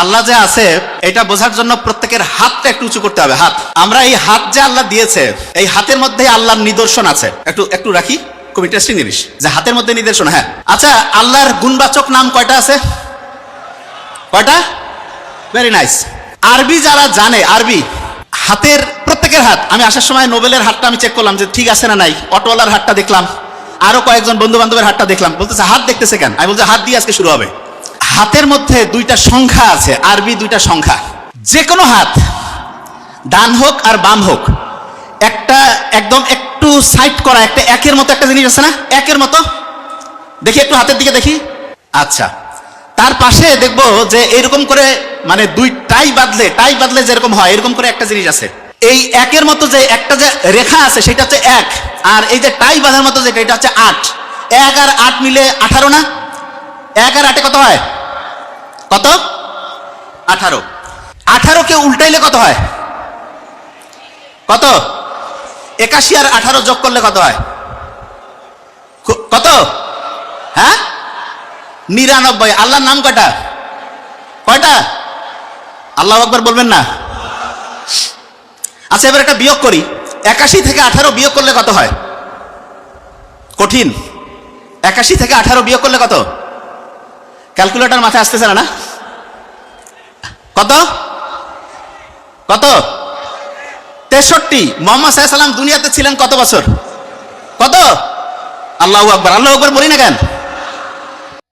আল্লাহ যে আছে, এটা বোঝার জন্য প্রত্যেকের হাতটা একটু উঁচু করতে হবে, হাত। আমরা এই হাত যে আল্লাহ দিয়েছে, এই হাতের মধ্যে আল্লাহর নিদর্শন আছে। একটু একটু রাখি খুব ইন্টারেস্টিং জিনিস, যে হাতের মধ্যে নিদর্শন হ্যাঁ। আচ্ছা আল্লাহর গুণবাচক নাম কয়টা আছে? কয়টা? ভেরি নাইস আরবি যারা জানে, আরবি, হাতের প্রত্যেকের হাত, আমি আসার সময় নোবেলের হাতটা আমি চেক করলাম যে ঠিক আছে না নাই, অটোওয়ালার হাতটা দেখলাম, আরও কয়েকজন বন্ধু বান্ধবের হাতটা দেখলাম, বলতেছে হাত দেখতেছে কেন? আমি বলছি হাত দিয়ে আজকে শুরু হবে। হাতের মধ্যে দুইটা সংখ্যা আছে, আরবি দুইটা সংখ্যা। যে কোনো হাত, ডান হোক আর বাম হোক, একটা একদম একটু সাইড করা, একটা একের মতো একটা জিনিস আছে না? একের মতো? দেখি একটু হাতের দিকে দেখি। আচ্ছা তার পাশে দেখব যে এরকম করে মানে দুই টাই বাদলে টাই বাদলে যেরকম হয়, এরকম করে একটা জিনিস আছে। এই একের মতো যে একটা যে রেখা আছে, সেটা হচ্ছে এক, আর এই যে টাই বাঁধার মতো যেটা, এটা হচ্ছে আট। এক আর আট মিলে আঠারো না? এক আর আটে কত হয়? কত? আঠারো। আঠারোকে উল্টাইলে কত হয়? কত? একাশি আর আঠারো যোগ করলে কত হয়? কত? হ্যাঁ? নিরানব্বই। আল্লাহর নাম কয়টা? কয়টা? আল্লাহ একবার বলবেন না। আচ্ছা এবার একটা বিয়োগ করি। একাশি থেকে আঠারো বিয়োগ করলে কত হয়? কঠিন। একাশি থেকে আঠারো বিয়োগ করলে কত? ক্যালকুলেটর মাথায় আসতেছে না না? কত? কত? তেষট্টি। মোহাম্মদ সাল্লাম দুনিয়াতে ছিলেন কত বছর? কত? আল্লাহ আকবর। আল্লাহ আকবর বলি না কেন?